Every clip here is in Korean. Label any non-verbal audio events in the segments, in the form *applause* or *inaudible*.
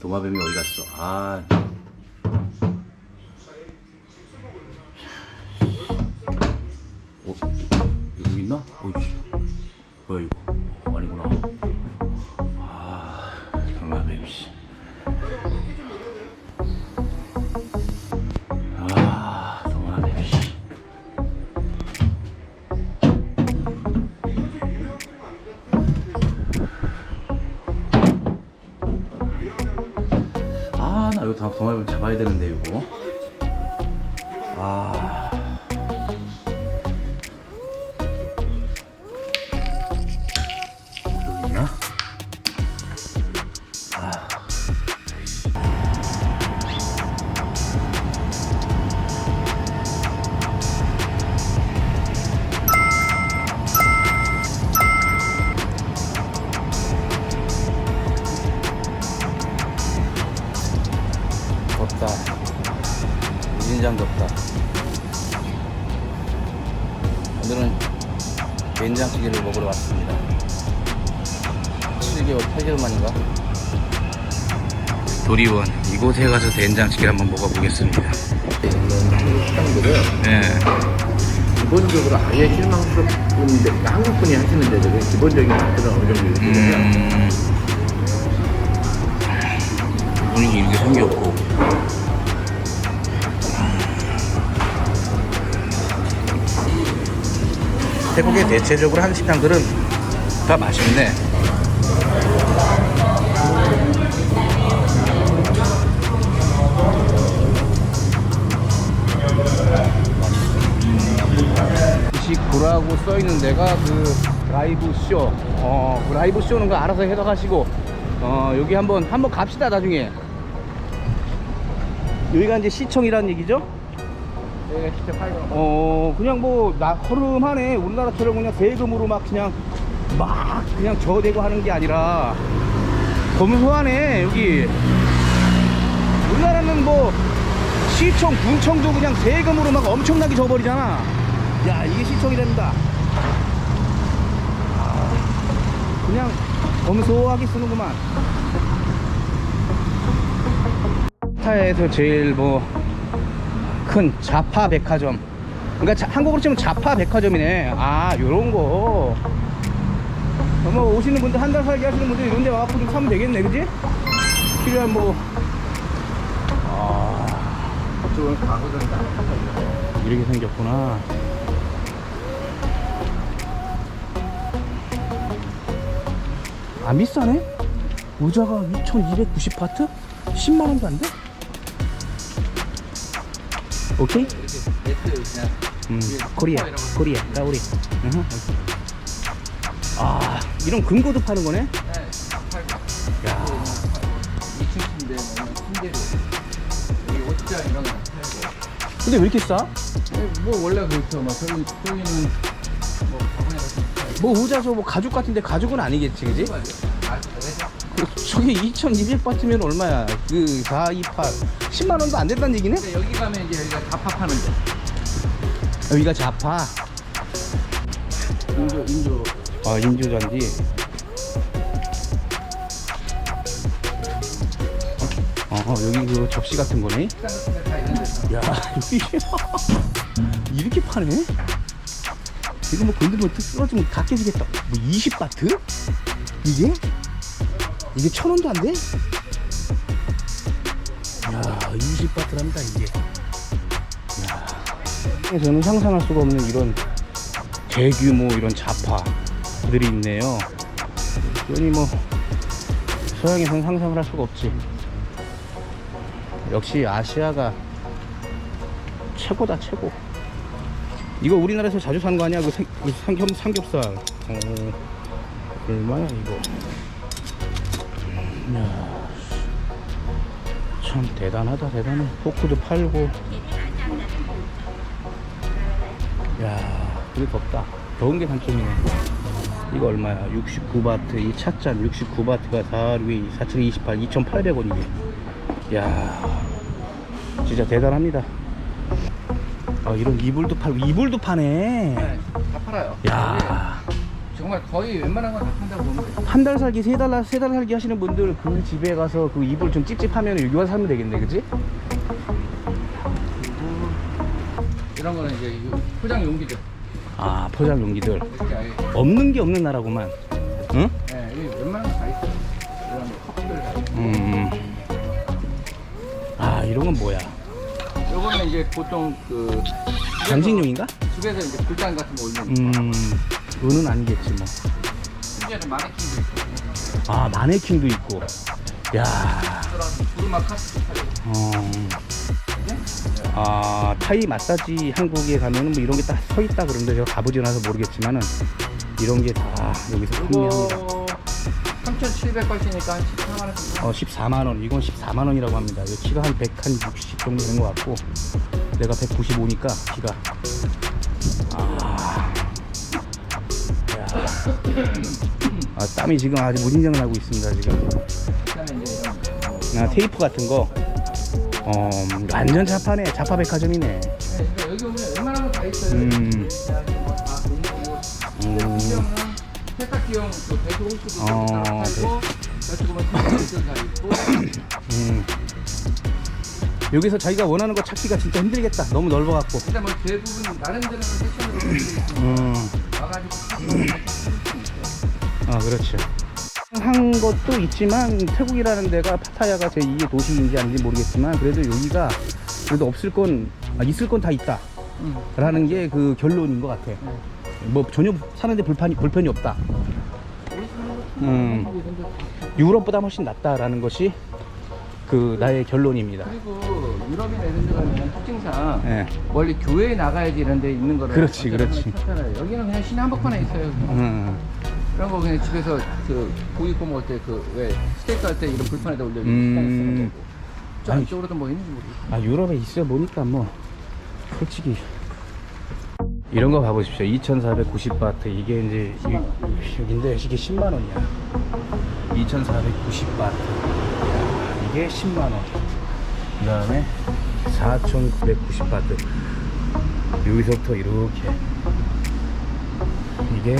도마뱀이 어디 갔어? 아. 어, 여기 있나? 어이씨. 뭐야 이거? 아니구나. 아, 도마뱀 씨. 아. 이거 다 도마뱀 잡아야 되는데 이거. 아. 도리원 이곳에 가서 된장찌개를 한번 먹어보겠습니다. 네. 기본적으로 아예 실망스럽은데 한국 분이 하시는 데들은 기본적인 맛들은 어느 정도 있거든요. 음. 분위기 이렇게 생겼고. 태국의 대체적으로 한식당들은 다 맛있네. 써 있는 데가 그 라이브 쇼. 어, 그 라이브 쇼는 거 알아서 해석하시고 어, 여기 한번 한번 갑시다 나중에. 여기가 이제 시청이라는 얘기죠? 네, 진짜 팔고. 어, 그냥 뭐 나 허름하네. 우리나라처럼 그냥 세금으로 막 그냥 막 그냥 저대고 하는 게 아니라 검소하네 여기. 우리나라는 뭐 시청, 군청도 그냥 세금으로 막 엄청나게 줘버리잖아. 야 이게 시청이랍니다. 아, 그냥 검소하게 쓰는구만. 타에서 제일 뭐 큰 자파 백화점. 그러니까 자- 한국으로 치면 자파 백화점이네. 아, 요런 거. 어, 뭐 오시는 분들 한 달 살기 하시는 분들 이런 데 와갖고 좀 사면 되겠네, 그지? 필요한 뭐. 아, 이렇게 생겼구나. 아, 비싸네? 의자가 2,290바트? 10만원도 안 돼? 오케이? 음, 코리아, 코리아, 까우리. 으흠. 아, 이런 금고도 파는 거네? 야, 2층 침대, 침대로 여기 옷장 이런 거 팔고. 근데 왜 이렇게 싸? 뭐 원래 그렇죠. 막 저기 저기는 뭐 의자 저뭐 가죽 같은데 가죽은 아니겠지, 그지? 저게 2,200바트면 얼마야? 그 4, 2, 8. 10만 원도 안 된다는 얘기네? 근데 여기 가면 이제 여기가 다파 파는 데. 여기가 자파. 인조 인조. 아, 인조잔디. 어, 여기 그 접시 같은 거네? 식당 같은 데다 이런 데서. 야, 여기 *laughs* 이렇게 파네? 이거 뭐뚝 쓰러지면 다 깨지겠다. 뭐 20바트? 이게? 이게 천 원도 안 돼? 야, 20바트랍니다, 이게. 야. 저는 상상할 수가 없는 이런 대규모 이런 자파들이 있네요. 그러니 뭐, 서양에서는 상상을 할 수가 없지. 역시 아시아가 최고다 최고 이거 우리나라에서 자주 사는 거 아니야? 그, 생, 그 삼겹, 삼겹살. 어, 얼마야 이거? 음, 야, 참 대단하다 대단해. 포크도 팔고. 야 그래 덥다. 더운 게 단점이네. 이거 얼마야? 69바트. 이 찻잔 69바트가 4, 4,028 2,800원이네 야 진짜 대단합니다 아 이런 이불도 팔고 이불도 파네 네, 다 팔아요. 야 정말 정말 거의 웬만한 건 다 판다고 보면 돼. 한달 살기, 세 달, 세 달 살기 하시는 분들 그 집에 가서 그 이불 좀 찝찝하면 여기 와서 살면 되겠네, 그지? 이런 거는 이제 이 포장 용기들. 아, 포장 용기들. 이렇게 아예. 없는 게 없는 나라구만. 응? 예, 이 웬만한 거다 있어. 이런 다 있고. 음. 아, 이런 건 뭐야? 요거는 이제 보통 그 장식용인가? 집에서 이제 불단 같은 거 올리는 거. 음, 은은 아니겠지 뭐. 심지어는 마네킹도 있고. 아, 마네킹도 있고. 야, 그런 두루마카 어. 아, 타이 마사지 한국에 가면은 뭐 이런 게딱서 있다 그러는데 제가 가보지 않아서 모르겠지만은 이런 게 다 여기서 판매합니다. 이거 3,700원이니까 한 14만 원 정도. 어, 14만 원. 이건 14만 원이라고 합니다. 이 키가 한 160 정도 되는 것 같고 내가 195니까 키가 아. 야. 아, 땀이 지금 아주 무진장을 하고 있습니다, 지금. 그다음에 이제 이런 아, 테이프 같은 거. 어, 완전 자파네. 자파 백화점이네. 네, 그러니까 여기 오면 웬만한 거다 있어요. 음. 다 보이고. 음. 세탁기용 그 배수 어, 팔고 저쪽 다 있고 음. 여기서 자기가 원하는 거 찾기가 진짜 힘들겠다. 너무 넓어갖고. 근데 뭐 대부분 다른 데는 세션으로 음. 와가지고 찾으면 아, 그렇죠. 한 것도 있지만 태국이라는 데가 파타야가 제 2의 도시인지 아닌지 모르겠지만 그래도 여기가 그래도 없을 건 아, 있을 건 다 있다. 음. 라는 게 그 결론인 것 같아. 뭐 전혀 사는데 불편이 불편이 없다. 음. 유럽보다 훨씬 낫다라는 것이 그 나의 결론입니다. 그리고 유럽이나 이런 데 가면 특징상 예. 멀리 교회에 나가야지 이런 데 있는 거를 그렇지, 그렇지. 찾잖아요. 여기는 그냥 시내 한복판에 있어요. 음. 이런 거 그냥 집에서 그 고기 구워 먹을 때 그 왜 스테이크 할 때 이런 불판에다 올려 음. 식당에 쓰는 거고. 저 아니. 안쪽으로도 뭐 있는지 모르겠어. 아 유럽에 있어 보니까 뭐 솔직히 이런 거 봐보십시오. 2490바트. 이게 이제 이- 여긴데 이게 10만 원이야. 2490바트. 이게 10만 원 그 다음에 4990바트. 여기서부터 이렇게. 이게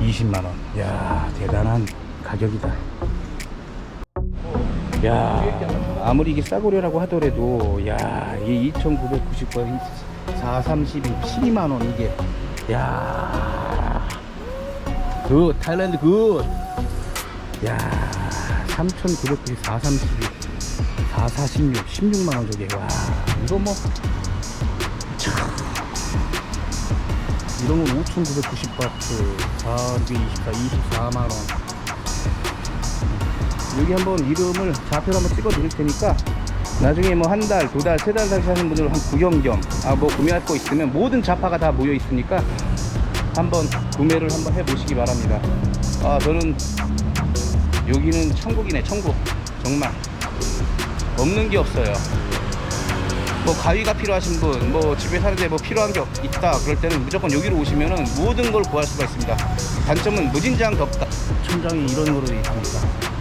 20만 원. 야 대단한 가격이다. 야 아무리 이게 싸구려라고 하더라도 야 이게 2,990원 4, 32, 12만 원 이게. 야 굿 타일랜드 굿 야 3,990 4, 32 4, 46 16만 원 저게. 와 이거 뭐. 참. 이런 건 5,990바트 4, 224 24만 원. 여기 한번 이름을 좌표로 한번 찍어 드릴 테니까 나중에 뭐 한 달, 두 달, 세달 살기 하는 분들 한 구경 겸, 아 뭐 구매할 거 있으면 모든 좌파가 다 모여 있으니까 한번 구매를 한번 해 보시기 바랍니다. 아 저는 여기는 천국이네, 천국. 정말 없는 게 없어요. 뭐 가위가 필요하신 분, 뭐 집에 사는데 뭐 필요한 게 없- 있다 그럴 때는 무조건 여기로 오시면은 모든 걸 구할 수가 있습니다. 단점은 무진장 덥다. 천장이 이런 거로 돼 있으니까.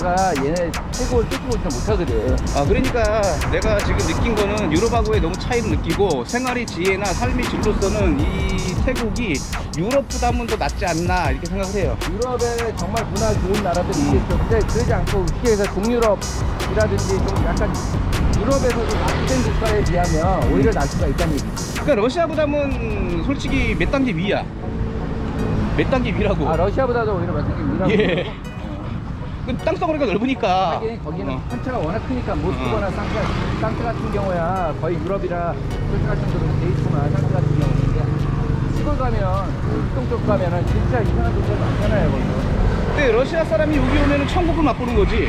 자체가 얘네 태국을 쫓고 있지 못하거든. 아 그러니까 내가 지금 느낀 거는 유럽하고의 너무 차이를 느끼고 생활의 지혜나 삶의 질로서는 이 태국이 유럽보다는 더 낫지 않나 이렇게 생각을 해요. 유럽에 정말 문화 좋은 나라들이 있겠죠. 근데 그러지 않고 위에서 동유럽이라든지 좀 약간 유럽에서도 낙된 국가에 비하면 오히려 날 수가 있다는 얘기죠. 그러니까 러시아보다는 솔직히 몇 단계 위야. 몇 단계 위라고. 아 러시아보다도 오히려 몇 단계 위라고. 예. 그 땅덩어리가 넓으니까. 하긴 거기는 어. 한차가 워낙 크니까 모스크바나 상트, 상트 같은 경우야 거의 유럽이라 그렇게 할 정도로 데이트나 상트 같은 경우인데 시골 가면 그 동쪽 가면은 진짜 이상한 동네 많잖아요 거기. 근데 러시아 사람이 여기 오면은 천국을 맛보는 거지.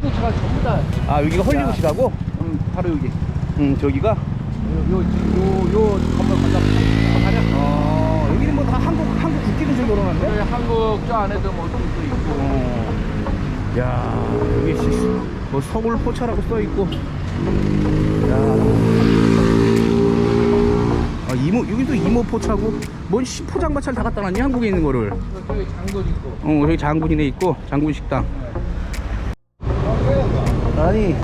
자동차가 전부 다 아 여기가 헐리우드라고? 음, 바로 여기. 응 저기가. 요, 요, 요, 요 건물 건너 가려. 어 여기는 뭐 다 한국 한국 국기도 좀 결혼한데? 그래, 한국 저 안에도 뭐또 있고. 어. 야 여기 시- 뭐 서울 포차라고 써 있고. 야. 아 이모 여기도 이모 포차고 뭔 시- 포장마차를 다 갖다 놨니 한국에 있는 거를. 저기 장군 있고. 어 여기 장군이네 있고 장군 식당. 아니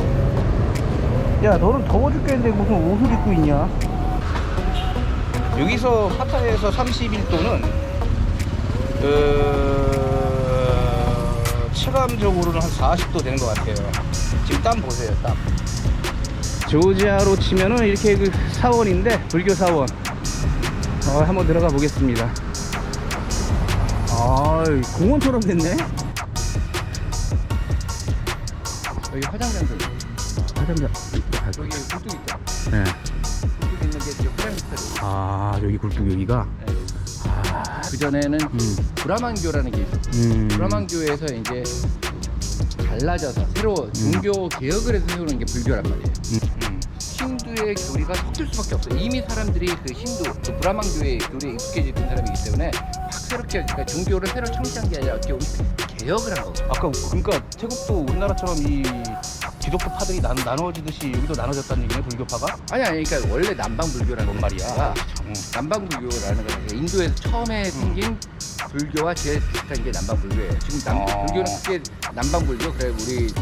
야 너는 더워 죽겠는데 무슨 옷을 입고 있냐? 여기서 파타야에서 31도는 어, 체감적으로는 한 40도 되는 것 같아요. 지금 땀 보세요, 땀. 조지아로 치면은 이렇게 그 사원인데 불교 사원. 어, 한번 들어가 보겠습니다. 아, 공원처럼 됐네. 여기 화장장도 화장장. 여기 굴뚝 있죠. 네. 굴뚝 있는 게 지금 프레미스터리. 아, 여기 굴뚝 여기가. 아, 그 전에는 음, 브라만교라는 게 있었어요. 음. 브라만교에서 이제 달라져서 새로 종교 개혁을 해서 세우는 게 불교란 말이에요. 음, 신두의 교리가 섞일 수밖에 없어요. 이미 사람들이 그 신두, 그 브라만교의 교리에 익숙해진 사람이기 때문에 확 새롭게 그러니까 종교를 새로 창시한 게 아니라 어떻게 보면 개혁을 한 거고. 아까 그러니까 태국도 우리나라처럼 이 기독교 파들이 나, 나눠지듯이 여기도 나눠졌다는 얘기네 불교파가? 아니 아니 그러니까 원래 남방 불교라는 뭔 말이야? 응. 남방 불교라는 건 인도에서 처음에 생긴 불교와 제일 비슷한 게 남방 불교예요. 지금 남, 아. 불교는 크게 남방 불교, 그래 우리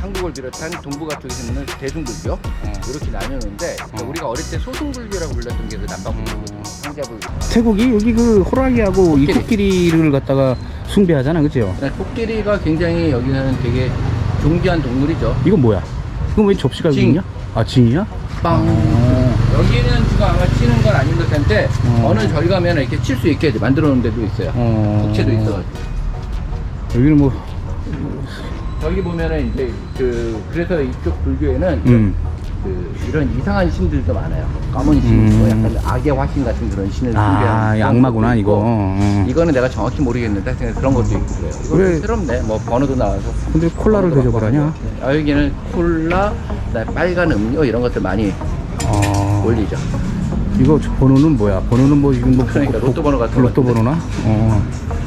한국을 비롯한 동북아 쪽에서는 대중불교 응. 이렇게 나뉘는데 그러니까 어. 우리가 어릴 때 소승불교라고 불렀던 게 그 남방 불교, 음. 황자불교. 태국이 여기 그 호랑이하고 이 코끼리. 코끼리를 갖다가 숭배하잖아, 그죠? 네, 코끼리가 굉장히 여기는 되게 존귀한 동물이죠. 이건 뭐야? 이건 왜 접시가 여기 징. 있냐? 아, 징이야? 빵. 어. 여기는 지금 아마 치는 건 아닌 것 같은데 어. 어느 저희 가면 이렇게 칠 수 있게 만들어 놓은 데도 있어요. 어. 국채도 있어. 여기는 뭐, 저기 보면은 이제 그 그래서 이쪽 불교에는 음. 그 이런 이상한 신들도 많아요. 검은 신, 음. 뭐 약간 악의 화신 같은 그런 신을 아, 숭배하는 이 그런 악마구나, 이거. 어. 이거는 내가 정확히 모르겠는데 하여튼 그런 것도 있고 그래요. 이거 왜- 새롭네. 뭐 번호도 나와서. 근데 콜라를 번호도 대접을 바꿔서. 하냐? 네. 아, 여기는 콜라, 그다음에 빨간 음료 이런 것들 많이 어. 올리죠. 이거 저 번호는 뭐야? 번호는 뭐 지금 뭐 그러니까 복- 로또 번호 같은 거 로또 같은데. 번호나? 어.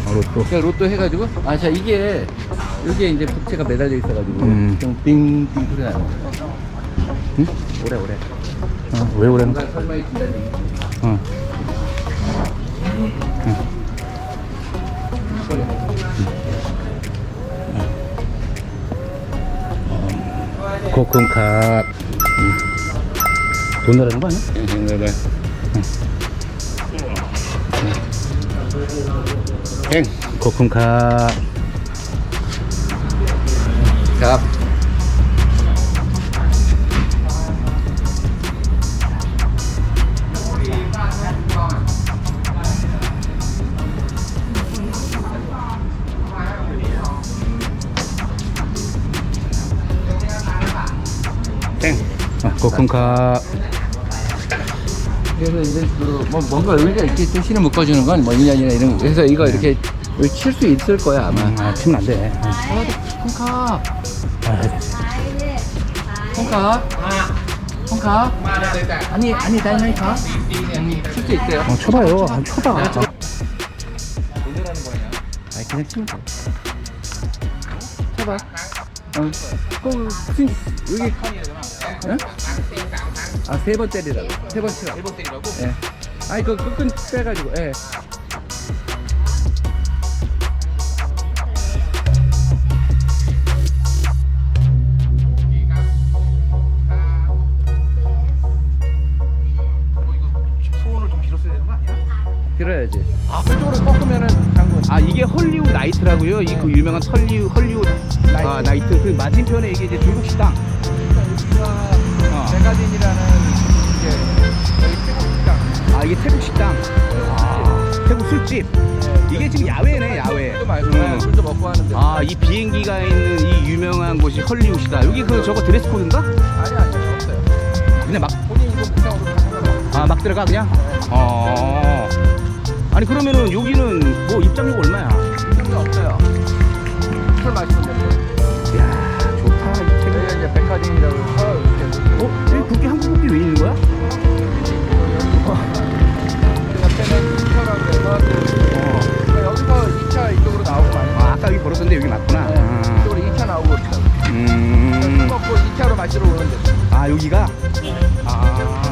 어, 로또. 그러니까 로또 해가지고 아, 자 이게 여기에 이제 부채가 매달려 있어가지고 음. 좀 빙빙 소리 나는 거. 응? 오래 오래. 어, 왜? 뭔가 설마 있다니. 어. 코쿤캅 돈 내라는 거 아니야? 네네. 행. 코쿤캅 자. 어, 코쿤캅 그래서 이제 그뭐 뭔가 의미가 있겠지 신을 묶어주는 건뭐 인연이나 이런 거. 그래서 이거 이렇게 칠 수 있을 거야 아마. 아, 치면 안 돼. 콩카, 아, 콩카, 콩카. 아니 아니 다이나이카. 칠 수 있대요. 어, 쳐봐요. 아, 쳐봐. 아니 그냥 치면 돼. 쳐봐. 어. 그 무슨 여기 응? 아세 번 때리라고. 세 번 치라. 세번 때리라고? 예. 아니 그 끝끈 빼가지고. 예. 헐리우드 나이트라고요. 이 그 유명한 헐리우 헐리우드 아, 나이트 그 맞은편에 이게 이제 중국 식당. 어. 메가딘이라는 이제 여기 태국 식당. 아 이게 태국 식당. 아 태국 술집. 이게 지금 야외네 야외. 술도 마시고 응. 술도 먹고 하는데. 아 이 비행기가 있는 이 유명한 곳이 헐리우드다. 여기 그 저거 드레스 코드인가? 아니 아니 없어요. 그냥 막 본인 이거 목상으로 가는 거. 아 막 들어가 그냥? 어. 아니 그러면은 여기는 뭐 입장료가 얼마야? 술 마시면 됩니다. 야 좋다. 이 책. 여기가 이제 백화점이라고 해서 이렇게 어? 여기 국기 한국 국기 왜 있는 거야? 앞에는 2차가 돼서 어. 네, 여기서 2차 이쪽으로 나오고 많이 아, 아까 여기 걸었었는데 여기 맞구나. 네, 아. 이쪽으로 2차 나오고 있어요. 술 음. 먹고 2차로 마시러 오는데. 아 여기가? 네. 아.